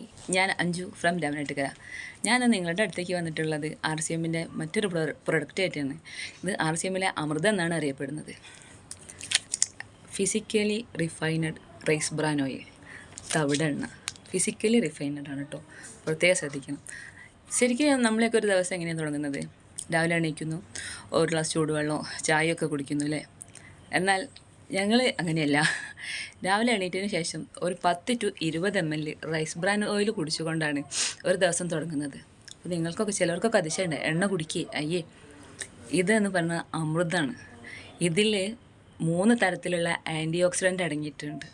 Hi. ഞാൻ Anju from Ramanattukara. ഞാൻ നിങ്ങളുടെ അടുത്തേക്ക് വന്നിട്ടുള്ളത് ആർ സി എമ്മിന്റെ മറ്റൊരു പ്രൊഡക്റ്റ് ആയിട്ടാണ് ഇത് ആർ സി എമ്മിലെ അമൃത എന്നാണ് അറിയപ്പെടുന്നത്. Physically refined rice bran oil തവിടെണ്ണ physically refined ആണ് കേട്ടോ പ്രത്യേകം ശ്രദ്ധിക്കണം. ശരിക്കും നമ്മളെയൊക്കെ ഒരു ദിവസം എങ്ങനെയാണ് തുടങ്ങുന്നത്? രാവിലെ എണീക്കുന്നു. ഒരു ഗ്ലാസ് ചൂടുവെള്ളമോ ചായയൊക്കെ കുടിക്കുന്നു അല്ലേ? എന്നാൽ ഞങ്ങൾ അങ്ങനെയല്ല. രാവിലെ എണീറ്റതിന് ശേഷം ഒരു പത്ത് ടു ഇരുപത് M L rice bran oil കുടിച്ചുകൊണ്ടാണ് ഒരു ദിവസം തുടങ്ങുന്നത്. അപ്പോൾ നിങ്ങൾക്കൊക്കെ ചിലർക്കൊക്കെ അതിശയുണ്ട് എണ്ണ കുടിക്കുക അയ്യേ. ഇതെന്ന് പറഞ്ഞാൽ അമൃതാണ്. ഇതിൽ മൂന്ന് തരത്തിലുള്ള ആന്റി ഓക്സിഡന്റ് അടങ്ങിയിട്ടുണ്ട്.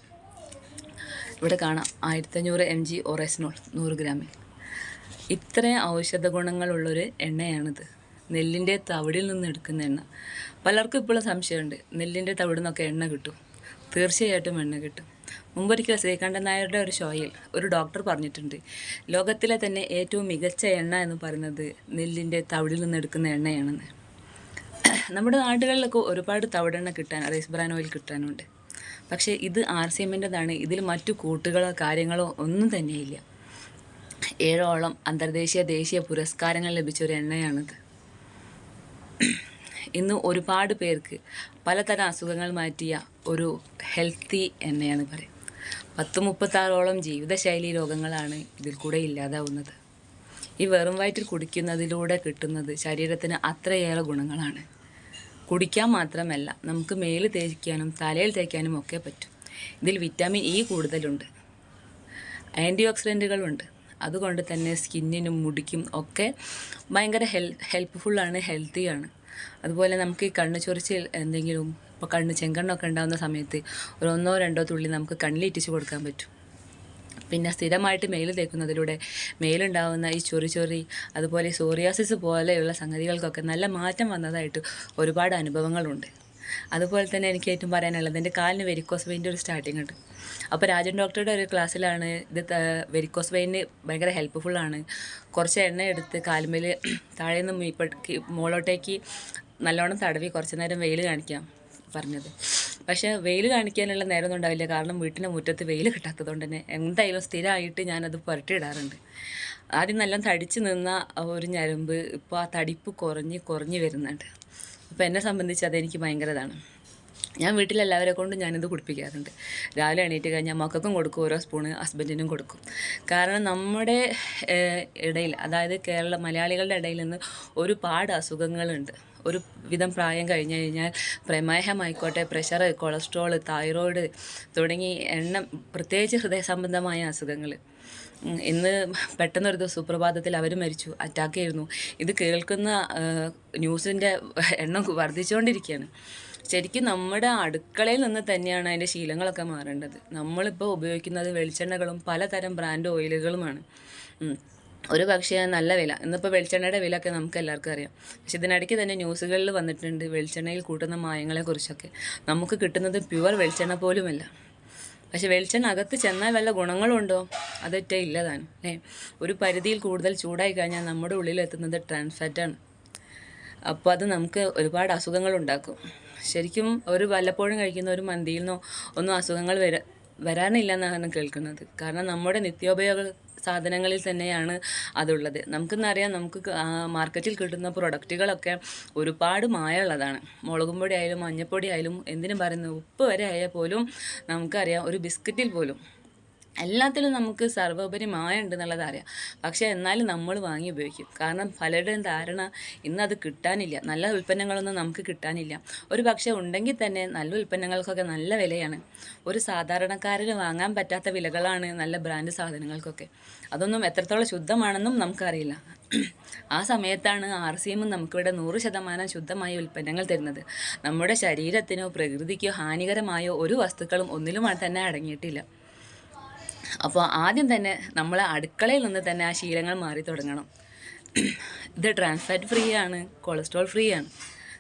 ഇവിടെ കാണാം. ആയിരത്തഞ്ഞൂറ് എം ജി ഒറേസിനോൾ നൂറ് ഗ്രാമിൽ. ഇത്രയും ഔഷധ ഗുണങ്ങളുള്ളൊരു എണ്ണയാണിത്. നെല്ലിന്റെ തവിടിൽ നിന്ന് എടുക്കുന്ന എണ്ണ. പലർക്കും ഇപ്പോഴും സംശയമുണ്ട്. നെല്ലിന്റെ തവിടിൽ നിന്നൊക്കെ എണ്ണ കിട്ടും. തീർച്ചയായിട്ടും എണ്ണ കിട്ടും. മുമ്പൊരിക്കൽ ശ്രീകണ്ഠൻ നായരുടെ ഒരു ഷോയിൽ ഒരു ഡോക്ടർ പറഞ്ഞിട്ടുണ്ട് ലോകത്തിലെ തന്നെ ഏറ്റവും മികച്ച എണ്ണ എന്ന് പറയുന്നത് നെല്ലിന്റെ തവിടിൽ നിന്ന് എടുക്കുന്ന എണ്ണയാണെന്ന്. നമ്മുടെ നാടുകളിലൊക്കെ ഒരുപാട് തവിടെണ്ണ കിട്ടാൻ റൈസ് ബ്രാൻ ഓയിൽ കിട്ടാനുണ്ട്. പക്ഷേ ഇത് ആർ സി എമ്മിന്റെതാണ്. ഇതിൽ മറ്റു കൂട്ടുകളോ കാര്യങ്ങളോ ഒന്നും തന്നെയില്ല. ഏഴോളം അന്തർദേശീയ ദേശീയ പുരസ്കാരങ്ങൾ ലഭിച്ച ഒരു എണ്ണയാണിത്. ഇന്ന് ഒരുപാട് പേർക്ക് പലതരം അസുഖങ്ങൾ മാറ്റിയ ഒരു ഹെൽത്തി എണ്ണയാണ് പറയും പത്ത് മുപ്പത്താറോളം ജീവിതശൈലി രോഗങ്ങളാണ് ഇതിൽ കൂടെ ഇല്ലാതാവുന്നത്. ഈ വെറും വയറ്റിൽ കുടിക്കുന്നതിലൂടെ കിട്ടുന്നത് ശരീരത്തിന് അത്രയേറെ ഗുണങ്ങളാണ്. കുടിക്കാൻ മാത്രമല്ല നമുക്ക് മേൽ തേക്കാനും തലയിൽ തേക്കാനും ഒക്കെ പറ്റും. ഇതിൽ വിറ്റാമിൻ ഇ കൂടുതലുണ്ട്. ആന്റി ഓക്സിഡന്റുകളുണ്ട് അതുകൊണ്ട് തന്നെ സ്കിന്നിനും മുടിക്കും ഒക്കെ ഭയങ്കര ഹെൽ ഹെൽപ്പ്ഫുള്ളാണ് ഹെൽത്തിയാണ്. അതുപോലെ നമുക്ക് ഈ കണ്ണ് ചൊറിച്ചിൽ എന്തെങ്കിലും ഇപ്പോൾ കണ്ണ് ചെങ്കണ്ണൊക്കെ ഉണ്ടാകുന്ന സമയത്ത് ഒരു ഒന്നോ രണ്ടോ തുള്ളി നമുക്ക് കണ്ണിലിറ്റിച്ച് കൊടുക്കാൻ പറ്റും. പിന്നെ സ്ഥിരമായിട്ട് മെയിൽ തേക്കുന്നതിലൂടെ മെയിലുണ്ടാവുന്ന ഈ ചൊറി ചൊറി അതുപോലെ സോറിയാസിസ് പോലെയുള്ള സംഗതികൾക്കൊക്കെ നല്ല മാറ്റം വന്നതായിട്ട് ഒരുപാട് അനുഭവങ്ങളുണ്ട്. അതുപോലെ തന്നെ എനിക്ക് ഏറ്റവും പറയാനുള്ളത് എന്റെ കാലിന് വെരിക്കോസ് വെയിന്റെ ഒരു സ്റ്റാർട്ടിംഗ് ഉണ്ട്. അപ്പോൾ രാജൻ ഡോക്ടറുടെ ഒരു ക്ലാസ്സിലാണ് ഇത് വെരിക്കോസ് വെയിന് ഭയങ്കര ഹെൽപ്പ്ഫുള്ളാണ് കുറച്ച് എണ്ണ എടുത്ത് കാലുമേൽ താഴെ നിന്ന് മീപ്പ മുകളോട്ടേക്ക് നല്ലോണം തടവി കുറച്ച് നേരം വെയിൽ കാണിക്കാം പറഞ്ഞത്. പക്ഷേ വെയിൽ കാണിക്കാനുള്ള നേരമൊന്നും ഉണ്ടാവില്ല. കാരണം വീട്ടിന്റെ മുറ്റത്ത് വെയിൽ കിട്ടാത്തതുകൊണ്ട് തന്നെ എന്തായാലും സ്ഥിരമായിട്ട് ഞാനത് പുരട്ടിയിടാറുണ്ട്. ആദ്യം നല്ല തടിച്ച് നിന്ന ഒരു ഞരമ്പ് ഇപ്പോൾ ആ തടിപ്പ് കുറഞ്ഞ് കുറഞ്ഞ് വരുന്നുണ്ട്. അപ്പോൾ എന്നെ സംബന്ധിച്ച് അതെനിക്ക് ഭയങ്കര ഇതാണ് ഞാൻ വീട്ടിലെല്ലാവരെ കൊണ്ടും ഞാനിത് കുടിപ്പിക്കാറുണ്ട്. രാവിലെ എണീറ്റ് കഴിഞ്ഞാൽ മക്കൾക്കും കൊടുക്കും ഓരോ സ്പൂണ് ഹസ്ബൻഡിനും കൊടുക്കും. കാരണം നമ്മുടെ ഇടയിൽ അതായത് കേരള മലയാളികളുടെ ഇടയിൽ നിന്ന് ഒരുപാട് അസുഖങ്ങളുണ്ട്. ഒരു വിധം പ്രായം കഴിഞ്ഞ് കഴിഞ്ഞാൽ പ്രമേഹമായിക്കോട്ടെ പ്രഷർ കൊളസ്ട്രോൾ തൈറോയ്ഡ് തുടങ്ങി എണ്ണം പ്രത്യേകിച്ച് ഹൃദയ സംബന്ധമായ അസുഖങ്ങൾ ഇന്ന് പെട്ടെന്നൊരു ദിവസം സുപ്രഭാതത്തിൽ അവർ മരിച്ചു അറ്റാക്ക് ആയിരുന്നു ഇത് കേൾക്കുന്ന ന്യൂസിന്റെ എണ്ണം വർദ്ധിച്ചുകൊണ്ടിരിക്കുകയാണ്. ശരിക്കും നമ്മുടെ അടുക്കളയിൽ നിന്ന് തന്നെയാണ് അതിന്റെ ശീലങ്ങളൊക്കെ മാറേണ്ടത്. നമ്മളിപ്പോൾ ഉപയോഗിക്കുന്നത് വെളിച്ചെണ്ണകളും പലതരം ബ്രാൻഡ് ഓയിലുകളുമാണ്. ഒരു പക്ഷേ നല്ല വില. ഇന്നിപ്പോൾ വെളിച്ചെണ്ണയുടെ വിലയൊക്കെ നമുക്ക് എല്ലാവർക്കും അറിയാം. പക്ഷെ ഇതിനിടയ്ക്ക് തന്നെ ന്യൂസുകളിൽ വന്നിട്ടുണ്ട് വെളിച്ചെണ്ണയിൽ കൂട്ടുന്ന മായങ്ങളെക്കുറിച്ചൊക്കെ നമുക്ക് കിട്ടുന്നത് പ്യുവർ വെളിച്ചെണ്ണ പോലുമല്ല. പക്ഷെ വെളിച്ചെണ്ണ അകത്ത് ചെന്നാൽ വല്ല ഗുണങ്ങളുണ്ടോ? അതൊറ്റ ഇല്ലതാണ് ഏ ഒരു പരിധിയിൽ കൂടുതൽ ചൂടായി കഴിഞ്ഞാൽ നമ്മുടെ ഉള്ളിൽ എത്തുന്നത് ട്രാൻസ് ഫാറ്റാണ് അപ്പോൾ അത് നമുക്ക് ഒരുപാട് അസുഖങ്ങൾ ഉണ്ടാക്കും. ശരിക്കും ഒരു വല്ലപ്പോഴും കഴിക്കുന്ന ഒരു മന്തിയിൽ നിന്നോ ഒന്നും അസുഖങ്ങൾ വര വരാനില്ല എന്നാണ് കേൾക്കുന്നത്. കാരണം നമ്മുടെ നിത്യോപയോഗ സാധനങ്ങളിൽ തന്നെയാണ് അതുള്ളത്. നമുക്കെന്നറിയാം നമുക്ക് മാർക്കറ്റിൽ കിട്ടുന്ന പ്രൊഡക്റ്റുകളൊക്കെ ഒരുപാട് മായമുള്ളതാണ് മുളകും പൊടി ആയാലും മഞ്ഞൾപ്പൊടി ആയാലും എന്തിനും പറയുന്നത് ഉപ്പ് വരെ ആയാൽ പോലും നമുക്കറിയാം ഒരു ബിസ്ക്കറ്റിൽ പോലും എല്ലാത്തിലും നമുക്ക് സർവോപരി മായുണ്ട് എന്നുള്ളത് അറിയാം. പക്ഷേ എന്നാലും നമ്മൾ വാങ്ങി ഉപയോഗിക്കും. കാരണം പലരുടെയും ധാരണ ഇന്ന് അത് കിട്ടാനില്ല. നല്ല ഉൽപ്പന്നങ്ങളൊന്നും നമുക്ക് കിട്ടാനില്ല. ഒരു പക്ഷേ ഉണ്ടെങ്കിൽ തന്നെ നല്ല ഉൽപ്പന്നങ്ങൾക്കൊക്കെ നല്ല വിലയാണ്. ഒരു സാധാരണക്കാരന് വാങ്ങാൻ പറ്റാത്ത വിലകളാണ് നല്ല ബ്രാൻഡ് സാധനങ്ങൾക്കൊക്കെ. അതൊന്നും എത്രത്തോളം ശുദ്ധമാണെന്നും നമുക്കറിയില്ല. ആ സമയത്താണ് ആർ സി എമ്മും നമുക്കിവിടെ നൂറ് ശതമാനം ശുദ്ധമായ ഉൽപ്പന്നങ്ങൾ തരുന്നത്. നമ്മുടെ ശരീരത്തിനോ പ്രകൃതിക്കോ ഹാനികരമായോ ഒരു വസ്തുക്കളും ഒന്നിലും തന്നെ അടങ്ങിയിട്ടില്ല. അപ്പോൾ ആദ്യം തന്നെ നമ്മൾ അടുക്കളയിൽ നിന്ന് തന്നെ ആ ശീലങ്ങൾ മാറി തുടങ്ങണം. ഇത് ട്രാൻസ്ഫാറ്റ് ഫ്രീ ആണ് കൊളസ്ട്രോൾ ഫ്രീ ആണ്.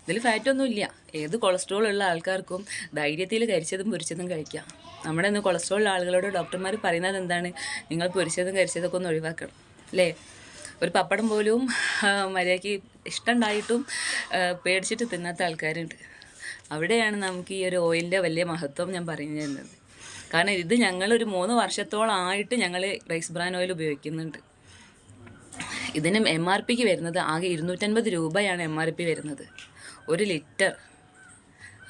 ഇതിൽ ഫാറ്റൊന്നും ഇല്ല. ഏത് കൊളസ്ട്രോൾ ഉള്ള ആൾക്കാർക്കും ധൈര്യത്തിൽ കരിച്ചതും പൊരിച്ചതും കഴിക്കാം. നമ്മുടെ ഇന്ന് കൊളസ്ട്രോൾ ഉള്ള ആളുകളോട് ഡോക്ടർമാർ പറയുന്നത് എന്താണ്? നിങ്ങൾ പൊരിച്ചതും കരിച്ചതൊക്കെ ഒന്ന് ഒഴിവാക്കണം. അല്ലേ? ഒരു പപ്പടം പോലും മര്യാദയ്ക്ക് ഇഷ്ടമുണ്ടായിട്ടും പേടിച്ചിട്ട് തിന്നാത്ത ആൾക്കാരുണ്ട്. അവിടെയാണ് നമുക്ക് ഈ ഒരു ഓയിലിന്റെ വലിയ മഹത്വം ഞാൻ പറഞ്ഞു തരുന്നത് കാരണം ഇത് ഒരു മൂന്ന് വർഷത്തോളമായിട്ട് ഞങ്ങൾ റൈസ് ബ്രാൻ ഓയിൽ ഉപയോഗിക്കുന്നുണ്ട്. ഇതിന് എം ആർ പിക്ക് വരുന്നത് ആകെ ഇരുന്നൂറ്റൻപത് രൂപയാണ് എം ആർ പി വരുന്നത്. ഒരു ലിറ്റർ.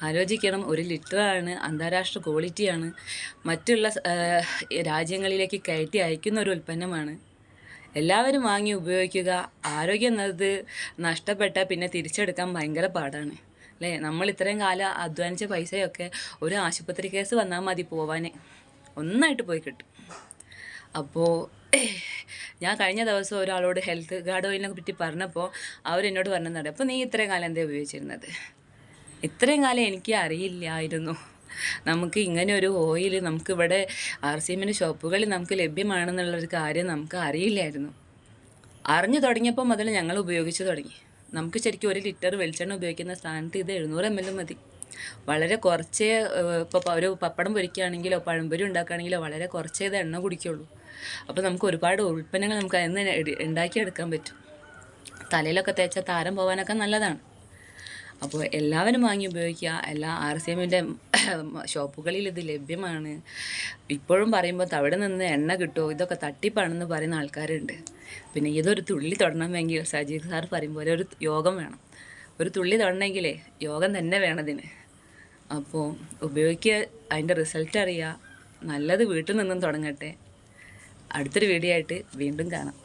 ആലോചിക്കണം ഒരു ലിറ്ററാണ് അന്താരാഷ്ട്ര ക്വാളിറ്റിയാണ്. മറ്റുള്ള രാജ്യങ്ങളിലേക്ക് കയറ്റി അയക്കുന്ന ഒരു ഉൽപ്പന്നമാണ്. എല്ലാവരും വാങ്ങി ഉപയോഗിക്കുക ആരോഗ്യം എന്നത് നഷ്ടപ്പെട്ടാൽ പിന്നെ തിരിച്ചെടുക്കാൻ ഭയങ്കര പാടാണ്. അല്ലേ? നമ്മൾ ഇത്രയും കാലം അധ്വാനിച്ച പൈസയൊക്കെ ഒരു ആശുപത്രി കേസ് വന്നാൽ മതി പോവാൻ ഒന്നായിട്ട് പോയി കിട്ടും. അപ്പോൾ ഞാൻ കഴിഞ്ഞ ദിവസം ഒരാളോട് ഹെൽത്ത് ഗാർഡ് ഓയിലിനെ പറ്റി പറഞ്ഞപ്പോൾ അവരെന്നോട് പറഞ്ഞതാണ് അപ്പോൾ നീ ഇത്രയും കാലം എന്താ ഉപയോഗിച്ചിരുന്നത്? ഇത്രയും കാലം എനിക്ക് അറിയില്ലായിരുന്നു. നമുക്ക് ഇങ്ങനെ ഒരു ഓയിൽ നമുക്കിവിടെ ആർ സി എമ്മിന്റെ ഷോപ്പുകളിൽ നമുക്ക് ലഭ്യമാണെന്നുള്ളൊരു കാര്യം നമുക്ക് അറിയില്ലായിരുന്നു. അറിഞ്ഞു തുടങ്ങിയപ്പോൾ മുതൽ ഞങ്ങൾ ഉപയോഗിച്ച് തുടങ്ങി. നമുക്ക് ശരിക്കും ഒരു ലിറ്റർ വെളിച്ചെണ്ണ ഉപയോഗിക്കുന്ന സ്ഥാനത്ത് ഇത് എഴുന്നൂറ് എം എൽ മതി. വളരെ കുറച്ചേ ഇപ്പോൾ ഒരു പപ്പടം പൊരിക്കുകയാണെങ്കിലോ പഴംപൊരി ഉണ്ടാക്കുകയാണെങ്കിലോ വളരെ കുറച്ചേ ഇത് എണ്ണ കുടിക്കുള്ളൂ അപ്പോൾ നമുക്ക് ഒരുപാട് ഉൽപ്പന്നങ്ങൾ നമുക്ക് അതിൽ നിന്ന് ഉണ്ടാക്കിയെടുക്കാൻ പറ്റും. തലയിലൊക്കെ തേച്ചാൽ താരം പോകാനൊക്കെ നല്ലതാണ്. അപ്പോൾ എല്ലാവരും വാങ്ങി ഉപയോഗിക്കുക. എല്ലാ ആർ സി എമ്മിന്റെ ഷോപ്പുകളിൽ ഇത് ലഭ്യമാണ്. ഇപ്പോഴും പറയുമ്പോൾ അവിടെ നിന്ന് എണ്ണ കിട്ടുമോ? ഇതൊക്കെ തട്ടിപ്പാണെന്ന് പറയുന്ന ആൾക്കാരുണ്ട്. പിന്നെ ഇതൊരു തുള്ളി തൊടണമെങ്കിൽ സജീവ് സാർ പറയും പോലെ ഒരു യോഗം വേണം. ഒരു തുള്ളി തൊടണമെങ്കിലേ യോഗം തന്നെ വേണതിന് അപ്പോൾ ഉപയോഗിക്കുക അതിന്റെ റിസൾട്ട് അറിയുക നല്ലത് വീട്ടിൽ നിന്നും തുടങ്ങട്ടെ. അടുത്തൊരു വീഡിയോ ആയിട്ട് വീണ്ടും കാണാം.